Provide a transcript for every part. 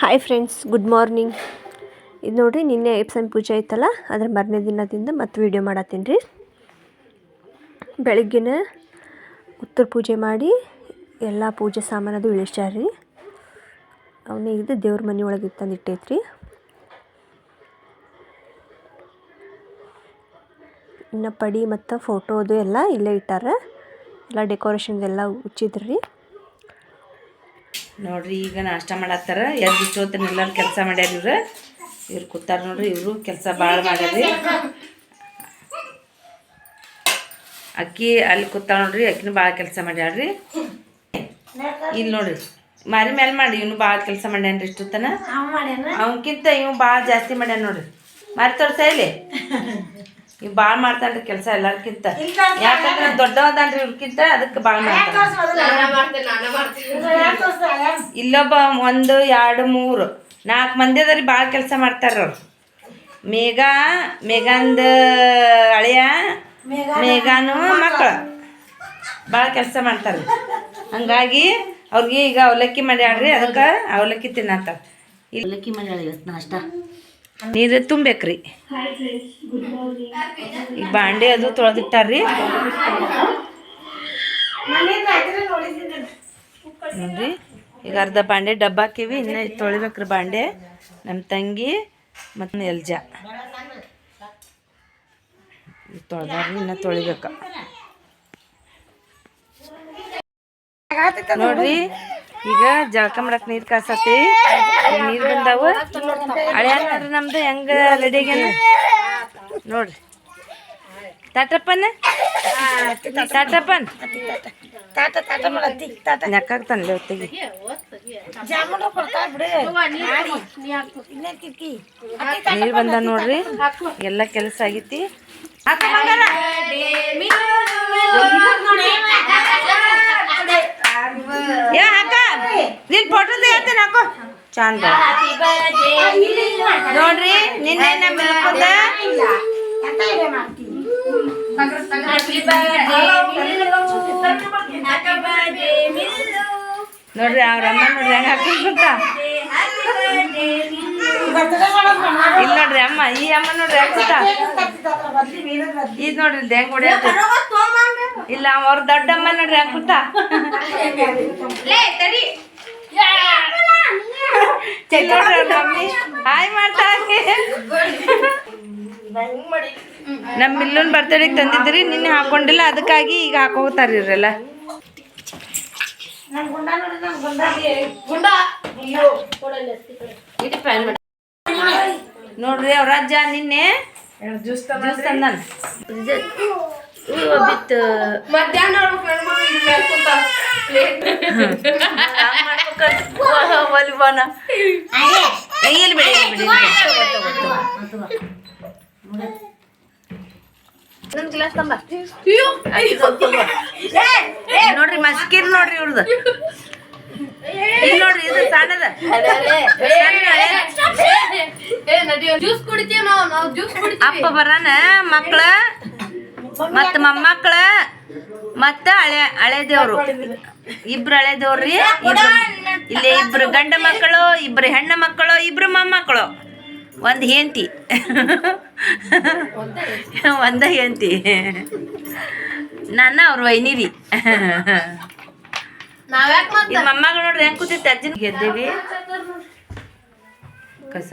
Hi friends good morning ಇದು ನೋಡಿರಿ ನಿನ್ನೆ ಎಪ್ಸನ್ ಪೂಜೆ ಐತಲ್ಲ ಅದ್ರ ಮರನೇ ದಿನದಿಂದ ಮತ್ತೆ ವೀಡಿಯೋ ಮಾಡತ್ತೀನಿ ರೀ. ಬೆಳಗ್ಗೆನೇ ಉತ್ತರ ಪೂಜೆ ಮಾಡಿ ಎಲ್ಲ ಪೂಜೆ ಸಾಮಾನದು ಇಳಿಸ್ಯಾರ ರೀ ಅವನೇ ಇದು ದೇವ್ರ ಮನೆ ಒಳಗೆ ತಂದು ಇಟ್ಟೈತ್ರಿ. ಇನ್ನು ಪಡಿ ಮತ್ತು ಫೋಟೋದು ಎಲ್ಲ ಇಲ್ಲೇ ಇಟ್ಟಾರ. ಎಲ್ಲ ಡೆಕೋರೇಷನ್ ಉಚ್ಚಿದ್ರು ಉಚ್ಚಿದ್ರಿ. ರೀ ನೋಡ್ರಿ ಈಗ ನಾಷ್ಟ ಮಾಡತ್ತಾರ. ಎದ್ದು ಇಷ್ಟೊತ್ತನ ಎಲ್ಲರೂ ಕೆಲಸ ಮಾಡ್ಯಾರ ಇವ್ರು. ಇವ್ರು ಕೂತಾರ ನೋಡ್ರಿ ಇವರು ಕೆಲಸ ಭಾಳ ಮಾಡ್ಯಾರ್ರಿ ಅಕ್ಕಿ ಅಲ್ಲಿ ಕೂತಾಳ ನೋಡ್ರಿ ಅಕ್ಕಿನೂ ಭಾಳ ಕೆಲಸ ಮಾಡ್ಯಾಳ್ರಿ. ಇಲ್ಲಿ ನೋಡ್ರಿ ಮಾರಿ ಮೇಲೆ ಮಾಡಿ ಇವನು ಭಾಳ ಕೆಲಸ ಮಾಡ್ಯಾನ್ರಿ ಇಷ್ಟೊತ್ತನ. ಅವನಕ್ಕಿಂತ ಇವ್ ಭಾಳ ಜಾಸ್ತಿ ಮಾಡ್ಯಾನ ನೋಡ್ರಿ. ಮಾರಿ ತೋರ್ಸ ಇಲ್ಲಿ? ಇವ್ ಭಾಳ ಮಾಡ್ತಾನ್ರಿ ಕೆಲಸ ಎಲ್ಲಾರ್ಕಿಂತ. ಯಾಕಂದ್ರೆ ದೊಡ್ಡವದಾನ್ರಿ ಇವ್ರಕ್ಕಿಂತ ಅದಕ್ಕೆ ಭಾಳ ಮಾಡ್ತಾನೆ ಇಲ್ಲೊಬ್ಬ ಒಂದು ಎರಡು ಮೂರು ನಾಲ್ಕು ಮಂದಿ ಅದರಿ ಭಾಳ ಕೆಲಸ ಮಾಡ್ತಾರ ಅವ್ರು. ಮೇಘ ಮೇಘಂದ ಅಳಿಯ ಮೇಘಾನು. ಮಕ್ಕಳು. ಭಾಳ ಕೆಲಸ ಮಾಡ್ತಾರೆ ಹಂಗಾಗಿ ಅವ್ರಿಗೆ ಈಗ ಅವಲಕ್ಕಿ ಮಾಡ್ಯಾಳ್ರಿ ಅದಕ್ಕೆ ಅವಲಕ್ಕಿ ತಿನ್ನತ್ತಾರ ಅವಲಕ್ಕಿ ಮಾಡ್ಯಾಳ ಇವತ್ತು ನಾಷ್ಟ. ನೀರು ತುಂಬೇಕ್ರಿ ಈ ಬಾಂಡೆ ಅದು ತೊಳೆದಿಟ್ಟಾರ್ರಿ. ನೋಡ್ರಿ, ಈಗ ಅರ್ಧ ಬಾಂಡೆ ಡಬ್ಬ ಹಾಕಿವಿ, ಇನ್ನೂ ತೊಳಿಬೇಕ್ರಿ ಬಾಂಡೆ. ನಮ್ಮ ತಂಗಿ ಮತ್ತು ಎಲ್ಜ. ತೊಳ್ದಾರ್ರಿ, ಇನ್ನ ತೊಳಿಬೇಕ. ನೋಡ್ರಿ ಈಗ ಜಳಕ ಮಾಡಕ್ ನೀರ್ ಕಾಸತಿ ನೀರ್ ಬಂದಾವ. ಹಳೆ ನೋಡ್ರಿ ನಮ್ದು ಹೆಂಗ ರೆಡಿ ಆಗ್ಯಾನ ನೋಡ್ರಿ. ತಾಟಪ್ಪನ ತಾಟಪ್ಪನ್ ಹೊತ್ತಿಗೆ. ನೀರ್ ಬಂದ ನೋಡ್ರಿ. ಎಲ್ಲ ಕೆಲಸ ಆಗೈತಿ. ಏ ಹಾಕ ನಿನ್ ಫೋಟೋ ತೆಗಿತೇನೆ ಹಾಕೋ. ಚಂದ ನೋಡ್ರಿ ನಿನ್ನೆ ನಮ್ಮ ನೋಡ್ರಿ ಅವ್ರ ಅಮ್ಮ ನೋಡ್ರಿ ಹೆಂಗ ಹಾಕಿಸ್ಬಿಟ್ಟ ಇಲ್ಲ ನೋಡ್ರಿ ಅಮ್ಮ ಈ ಅಮ್ಮ ನೋಡ್ರಿ ಹಾಕ್ಬಿಟ್ಟ. ಇದ್ ನೋಡ್ರಿ ಹೆಂಗ್ ಹೊಡ್ಯಾಕ ಇಲ್ಲ ಅವ್ರ ದೊಡ್ಡಮ್ಮ ನೋಡ್ರಿ ಹಾಕುತ್ತ ನಮ್ ಮಮ್ಮಿ. ಹಾಯ್ ಮಾಡ್ತಾಳೆ ನಮ್ಮ ಇಲ್ಲೊಂದು ಬರ್ತಡೇ ತಂದಿದ್ರಿ ನಿನ್ನೆ ಹಾಕೊಂಡಿಲ್ಲ ಅದಕ್ಕಾಗಿ ಈಗ ಹಾಕೋತಾರ ಇವ್ರೆಲ್ಲ. ನೋಡ್ರಿ ಅವ್ರ ಅಜ್ಜ ನಿನ್ನೆ ಜ್ಯೂಸ್ ತಂದನ್. ಬಿತ್ತು ಒಲಿಬಾನ ಎಲ್ಲಿ ಬಿಡಿ ಎಲ್ಲಿ ಬಿಡಿ ನೋಡ್ರಿ ಮಸ್ಕಿರ್ ನೋಡ್ರಿ ಇವ್ರದ್ದು ಇಲ್ಲಿ ನೋಡ್ರಿ ಇದು ಸಣ್ಣದ. ಜ್ಯೂಸ್ ಕುಡಿತೀವಿ ನಾವು? ನಾವು ಜ್ಯೂಸ್ ಕುಡಿ ಅಪ್ಪ ಬರಾನ ಮಕ್ಳ? ಮತ್ತ ಮೊಮ್ಮಕ್ಳ ಮತ್ತ ಹಳೆ ಹಳೆ ದೇವ್ರು. ಇಬ್ರು ಹಳೆ ದೇವ್ರಿ ಇಬ್ರು ಇಲ್ಲಿ ಇಬ್ರು ಗಂಡ ಮಕ್ಕಳು ಇಬ್ರು ಹೆಣ್ಣು ಮಕ್ಕಳು ಇಬ್ರು ಮೊಮ್ಮಕ್ಕಳು. ಒಂದು ಹೆಂಡತಿ. ಒಂದ ಹೆಂಡತಿ. ನನ್ನ ಅವ್ರ ವೈನಿರಿ. ಮೊಮ್ಮಗಳು ನೋಡ್ರಿ ಹೆಂಗ್ ಕೂತಿ ಅಜ್ಜನ ಗೆದ್ದೀವಿ ಕಸ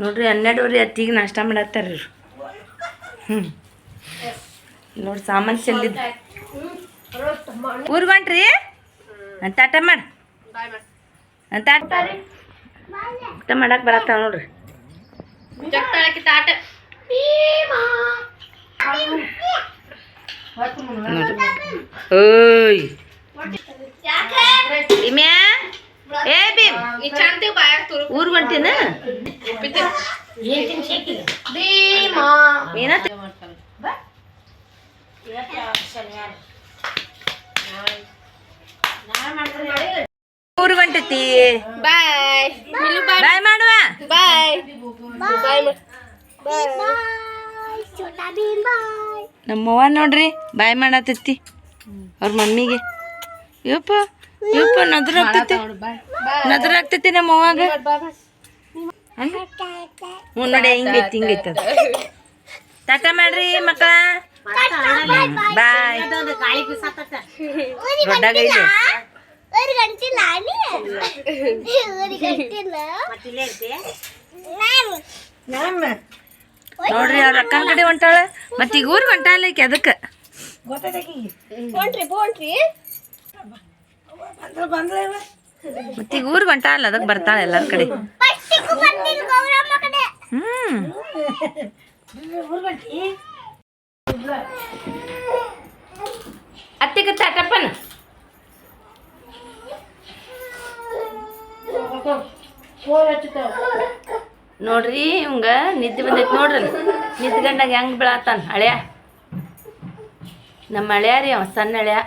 ನೋಡ್ರಿ ಹನ್ನೆರಡುವರೆ ಹತ್ತಿಗೆ ನಾಷ್ಟ ಮಾಡತ್ತಾರ ಇವ್ರು. ಹ್ಞೂ ನೋಡ್ರಿ ಸಾಮಾನು ಚೆಲ್ಲಿದ್ದು ಊರ್ಗೊಂಟ್ರಿ ತಾಟ ಮಾಡಿ. ಅಂತ ಊಟ ಮಾಡಕ್ಕೆ ಬರತ್ತಾವ ನೋಡ್ರಿ. ಓಯ್. ಭೀಮ್ಯಾ ಏ ಭೀಮ್ ಈ ಚಂತಿ ಬಾಯಾಗ ತುರು ಊರ್ ಹೊಂಟಿನ ಭೀಮಾ. ಊರ್ ಹೊಂಟತಿ ಬಾಯ್. ಬಾಯ್ ಮಾಡುವ. ಬಾಯ್. ಬಾಯ್. ನಮ್ಮವ್ವ ನೋಡ್ರಿ ಬಾಯ್ ಮಾಡತ್ತಿ. ಅವ್ರ ಮಮ್ಮಿಗೆ. ಯಪ್ಪ. ಯಪ್ಪ ನದ್ರ ಆಗ್ತೈತಿ. ನದ್ರ ಆಗ್ತೈತಿ ನಮ್ಮ ಅವಾಗ ಹ್ಞೂ ನೋಡಿ ಹಿಂಗೈತಿ ಹಿಂಗೈತಿ ಅದು. ಟಾಟಾ ಮಾಡ್ರಿ ಮಕ್ಕಳ? ಬಾಯ್. ದೊಡ್ಡಾಗೈತಿ. ನೋಡ್ರಿ ಅವ್ರ ಅಕ್ಕನ ಕಡೆ ಹೊಂಟಾಳ ಮತ್ತೀಗ ಊರಿಗೆ ಹೊಂಟಾಳ ಈಕೆ ಅದಕ್ಕೆ. ಗೊತ್ತಾಗಿ ಹೊಂಟ್ರಿ ಮತ್ತೆ ಊರು ಊರಿಗೆ ಅಲ್ಲ ಅದಕ್ಕೆ ಬರ್ತಾಳೆ ಎಲ್ಲರ ಕಡೆ. ಹ್ಮ್. ಅತ್ತಿಗೆ ತಾಟಪ್ಪನ ನೋಡ್ರಿ ಇವಂಗ ನಿದ್ದೆ ಬಂದೈತಿ ನೋಡ್ರಲ್ಲ ನಿದ್ಗಂಡಾಗ ಹೆಂಗೆ ಬೀಳತ್ತಾನ ಹಳೆಯ? ನಮ್ಮ ಹಳೆಯ ರೀ ಅವ ಸಣ್ಣ ಹಳೆಯ.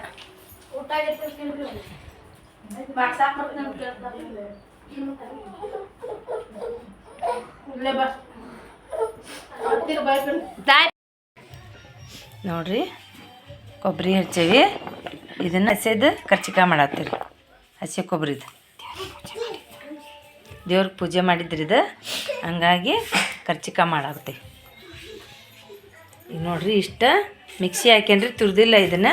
ತಾಯ್ ನೋಡ್ರಿ, ಕೊಬ್ಬರಿ ಹಚ್ಚೇವಿ. ಇದನ್ನ ಹಸಿದು ಕರ್ಚಿಕಾ ಮಾಡತ್ತೀರಿ. ಹಸಿ ಕೊಬ್ಬರಿದು. ದೇವ್ರಿಗೆ ಪೂಜೆ ಮಾಡಿದ್ರಿ ಇದು. ಹಂಗಾಗಿ ಕರ್ಚಿಕಾ ಮಾಡಾಕತ್ತೆ ಈಗ ನೋಡ್ರಿ ಇಷ್ಟ. ಮಿಕ್ಸಿ ಹಾಕ್ಯನ್ರಿ, ತುರ್ದಿಲ್ಲ ಇದನ್ನ.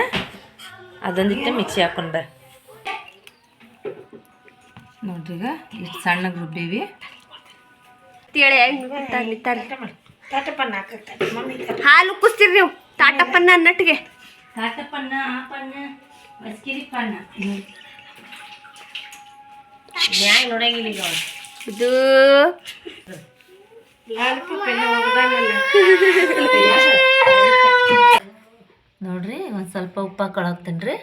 ಅದೊಂದಿಟ್ಟು ಮಿಕ್ಸಿ ಹಾಕೊಂಡು ಈಗ ಇಷ್ಟು ಸಣ್ಣಗೆ ರುಬ್ಬೀವಿ. ಹೇಳಿ ಹಾಲು ಕುಸ್ತೀರಿ ನೀವು. ತಾಟಪ್ಪನ್ನ ಅನ್ನಟ್ಟಿಗೆ. ತಾಟಪನ್ನ ಆ ಪನ್ನ ಮಸ್ಕಿರಿ ಪನ್ನ. ಇದು. ನೋಡ್ರಿ ಒಂದು ಸ್ವಲ್ಪ ಉಪ್ಪು ಹಾಕೊಳಕ್ತೀನಿ ರೀ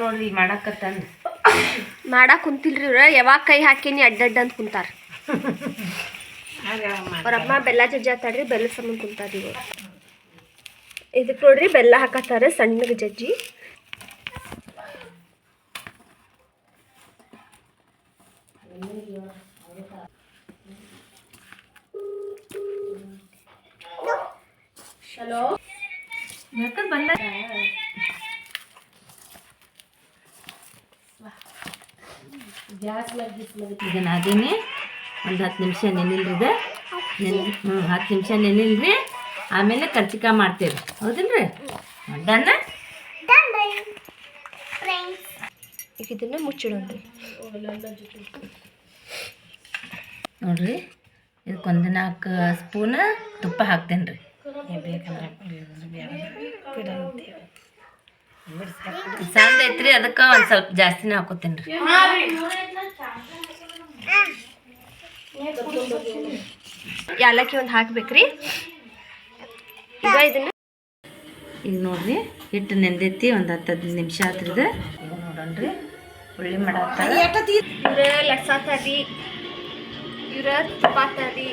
ನೋಡ್ರಿ ಮಾಡಾಕತ್ತಂದು ಮಾಡಾಕ ಕುಂತಿಲ್ರಿ ಇವ್ರ. ಯಾವಾಗ ಕೈ ಹಾಕೀನಿ ಅಡ್ಡಡ್ಡ ಅಂತ ಕುಂತಾರ. ಅವ್ರಮ್ಮ ಬೆಲ್ಲ ಜಜ್ಜಿ ಆತಾಡ್ರಿ ಬೆಲ್ಲ ಸಂಬಂಧ ಕುಂತಾರ ಇವ್ರು. ಇದಕ್ಕೆ ನೋಡ್ರಿ ಬೆಲ್ಲ ಹಾಕತ್ತಾರ ಸಣ್ಣಗೆ ಜಜ್ಜಿ ಯಾಕಂದ್ರೆ ಬಂದ ಅದೇನೆ ಒಂದು ಹತ್ತು ನಿಮಿಷ ನೆನಿಲ್ರಿ ನೆನೆ ಹ್ಞೂ ಹತ್ತು ನಿಮಿಷ ನೆನಿಲ್ರಿ. ಆಮೇಲೆ ಕರ್ಚಿಕ ಮಾಡ್ತೀವಿ ಹೌದಿಲ್ರಿ? ಡನ್ನ? ಈಗ ಇದನ್ನ ಮುಚ್ಚಿಡೋಣ್ರಿ. ನೋಡ್ರಿ ಇದಕ್ಕೊಂದು ನಾಲ್ಕು ಸ್ಪೂನ್ ತುಪ್ಪ ಹಾಕ್ತೇನೆ ರೀ ಸಣ್ಣ ಐತ್ರಿ ಅದಕ್ಕೆ ಒಂದು ಸ್ವಲ್ಪ ಜಾಸ್ತಿನೇ ಹಾಕೋತೇನ್ರಿ. ಯಾಲಕ್ಕಿ ಒಂದು ಹಾಕ್ಬೇಕ್ರಿ. ಈಗ ಇದನ್ನ ಈಗ ನೋಡ್ರಿ ಹಿಟ್ಟು ನೆಂದೈತಿ ಒಂದು ಹತ್ತು ಹದಿನೈದು ನಿಮಿಷ ಆತ್ರಿ ಈಗ ನೋಡೋಣ್ರಿ ಉಳ್ಳಿ ಮಾಡತ್ತಾರ ಇವ್ರ ಲಟ್ಸಾತಾರಿ. ಇವ್ರ ತುಪ್ಪಾತಾರಿ.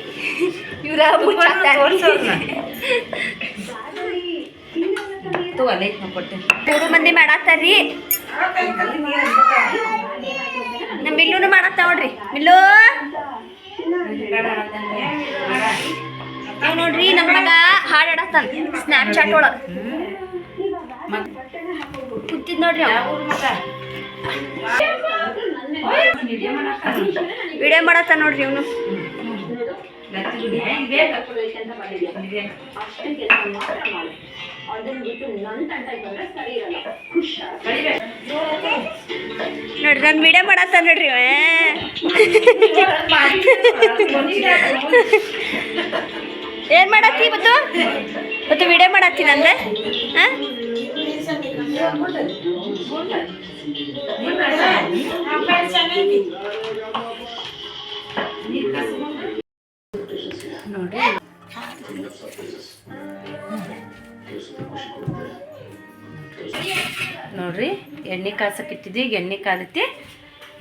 ಇವ್ರ ಮುಚ್ಚಾತಾರಿ. ತಗೋ ಅಲ್ಲೇ ಮೂರು ಮಂದಿ ಮಾಡತ್ತಾರ್ರಿ? ನಮ್ಮ ಮಿಲ್ಲೂನು ಮಾಡತ್ತ ನೋಡ್ರಿ. ಮಿಲ್ಲು! ಇವ್ ನೋಡ್ರಿ ನಮ್ಮ ಮಗ ಹಾಡು ಆಡತ್ತಾನ ಸ್ನ್ಯಾಪ್ ಚಾಟ್ ಒಳಗ. ಕೂತಿದ್ ನೋಡ್ರಿ ಅವ. ವಿಡಿಯೋ ಮಾಡತ್ತ ನೋಡ್ರಿ ಇವನು. ನೋಡ್ರಿ ನಾನು ವಿಡಿಯೋ ಮಾಡತ್ತ ನೋಡ್ರಿ. ಏನ್ ಮಾಡತ್ತಿ ಇವತ್ತು ಇವತ್ತು ವಿಡಿಯೋ ಮಾಡತ್ತಿ ನಂದ? ಹಾ? ನೋಡ್ರಿ, ಎಣ್ಣೆ ಕಾಸಕ್ಕೆ ಇಟ್ಟಿದ್ವಿ, ಈಗ ಎಣ್ಣೆ ಕಾದೈತಿ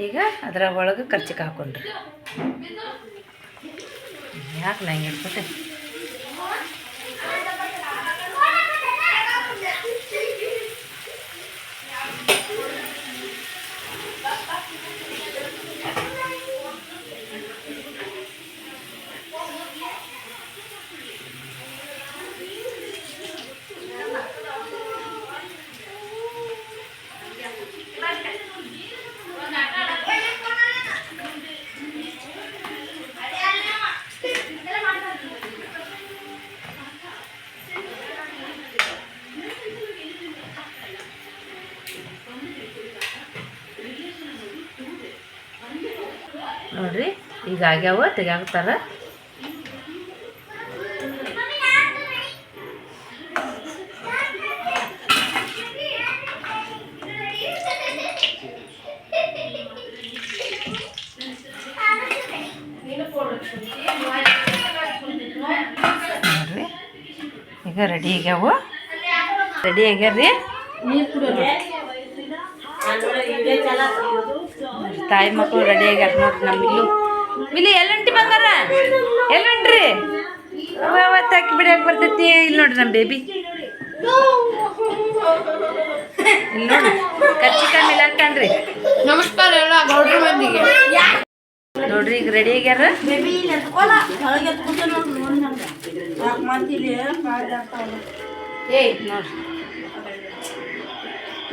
ಈಗ ಅದರ ಒಳಗೆ ಖರ್ಚಿಗೆ ಹಾಕೊಂಡ್ರಿ ಯಾಕೆ ನಂಗೆ ಹೇಳ್ಕೊಟ್ಟೆ ಈಗ ಆಗ್ಯಾವ ತೆಗ್ಯಾಕ್ತಾರ ಈಗ ರೆಡಿ ಆಗ್ಯಾವ. ರೆಡಿ ಆಗ್ಯಾರ್ರಿ? ತಾಯಿ ಮಕ್ಕಳು ರೆಡಿ ಆಗ್ಯಾರ ನೋಡ್ರಿ ನಮ್ಮ ಇಲ್ಲು ಎಲ್ಲಂಟಿ ಬಂಗಾರ? ಎಲ್ಲಂಟ್ರಿ ಅವತ್ತು ಹಾಕಿ ಬಿಡಕ್ಕೆ ಬರ್ತೈತಿ. ಇಲ್ಲಿ ನೋಡ್ರಿ ನಮ್ಮ ಬೇಬಿ ಇಲ್ಲಿ ನೋಡಿ ಕಚ್ಚಿಕಾಯಿ ಮೇಲೆ ಹಾಕಣ್ರಿ ನಮಸ್ಕಾರ ಎಲ್ಲ ಗೌಡ್ರ ಮಂದಿಗೆ ನೋಡ್ರಿ ಈಗ ರೆಡಿ ಆಗ್ಯಾರ? ಏ ನೋಡ್ರಿ.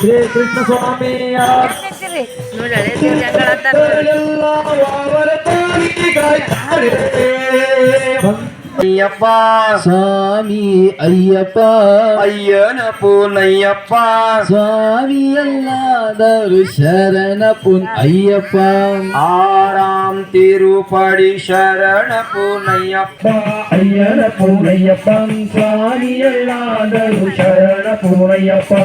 ಶ್ರೀ ಕೃಷ್ಣ ಸ್ವಾಮಿಯ ನೋಡಿ ஐயப்பா. சுவாமி ஐயப்பா. ஐயன புன் ஐயப்பா சுவாமி அல்லாதரு சரண புன் ஐயப்பா. ஆறாம் திருப்படி சரண புன் ஐயப்பா ஐயன புன் ஐயப்பா சுவாமி அல்லாதரு சரண புன் ஐயப்பா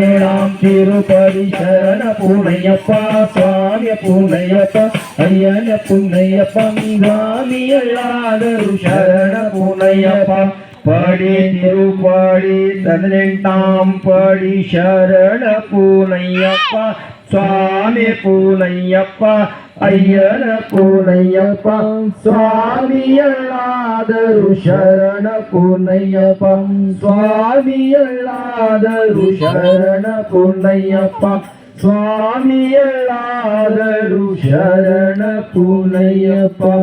ஏழாம் திருப்பதி சரண பூனையப்பா சுவாமிய பூனையப்பா ஐயன புன்னையப்பா சுவாமி எல்லாதரு சரண பூனையப்பா படி திருப்பாடி பதினெட்டாம் படி சரண பூனையப்பா சுவாமி பூனையப்பா ஐயன பூனையப்பா. சுவாமியல்லாதரு சரண பூனையப்பா. சுவாமியல்லாதரு சரண பூனையப்பா. சுவாமியல்லாதரு சரண பூனையப்பா.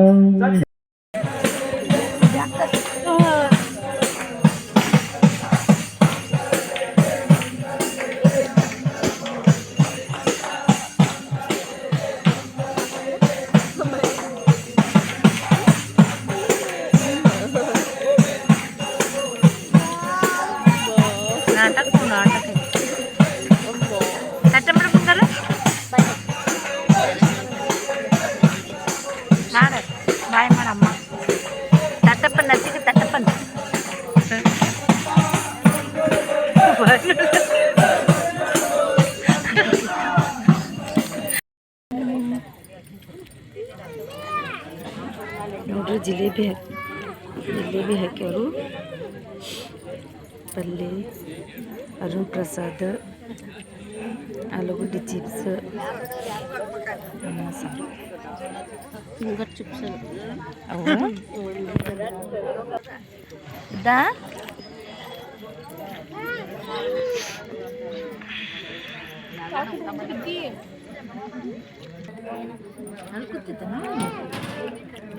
कर्नाटक होणार ಅರುಣ್ ಪ್ರಸಾದ್ ಆಲೂಗಡ್ಡೆ ಚಿಪ್ಸ್ ಅನ್ನ ಸಾರು ಅವು ಇದಾ ಅಲ್ಲಿ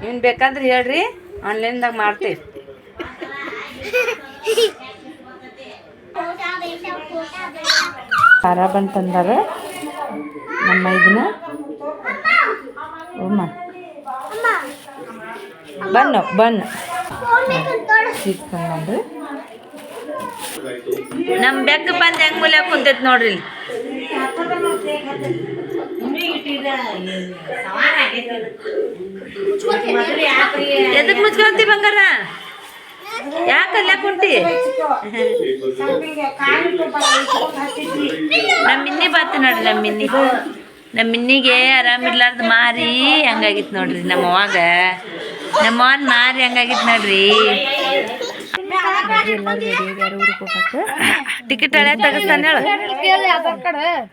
ಇವ್ನು ಬೇಕಂದ್ರೆ ಹೇಳ್ರಿ ಆನ್ಲೈನ್ದಾಗ ಮಾಡ್ತೀವಿ. ಖಾರ ಬಂತಂದಾರ ನಮ್ಮ ಇದನ್ನ ಉಮ್ಮ ಬನ್ನು ಬನ್ನು. ಸಿಕ್ಕಂದ್ರೆ ನಮ್ಮ ಬೆಕ್ಕ ಬಂದು ಹೆಂಗ್ ಮೂಲೆ ಕುಂತೈತೆ ನೋಡ್ರಿ ಇಲ್ಲಿ. ಎದಕ್ ಮುಚ್ಕೊಂತಿ ಬಂಗಾರ? ಯಾಕಲ್ಲ ಕುಂಟಿ? ನಮ್ಮ ಮಿನ್ನಿ ಬಾತ್ ನೋಡ್ರಿ ನಮ್ಮ ಮಿನ್ನಿ ನಮ್ಮ ಮಿನ್ನಿಗೆ ಆರಾಮಿರ್ಲಾರ್ದು ಮಾರಿ ಹಂಗಾಗಿತ್ತು ನೋಡ್ರಿ ನಮ್ಮ ಅವಾಗ ನಮ್ಮ ಅವನ್ ಮಾರಿ ಹಂಗಾಗಿತ್ತು ನೋಡ್ರಿ. ಟಿಕೆಟ್ ಹಳೆ ತಗಸ್ತಾನೆ ಹೇಳು.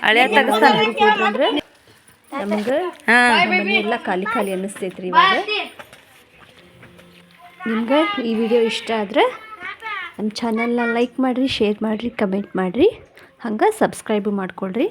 ಹಳೆ ತೆಗಿಸ್ತಾನೆ. ನಮ್ಗೆ ಎಲ್ಲ ಖಾಲಿ ಖಾಲಿ ಅನ್ನಿಸ್ತೈತ್ರಿ ಇವಾಗ. ನಿಮ್ಗೆ ಈ ವಿಡಿಯೋ ಇಷ್ಟ ಆದ್ರೆ ನಮ್ಮ ಚಾನಲ್ನ ಲೈಕ್ ಮಾಡಿರಿ ಶೇರ್ ಮಾಡಿರಿ ಕಮೆಂಟ್ ಮಾಡಿರಿ. ಹಂಗೆ ಸಬ್ಸ್ಕ್ರೈಬು ಮಾಡ್ಕೊಳ್ರಿ.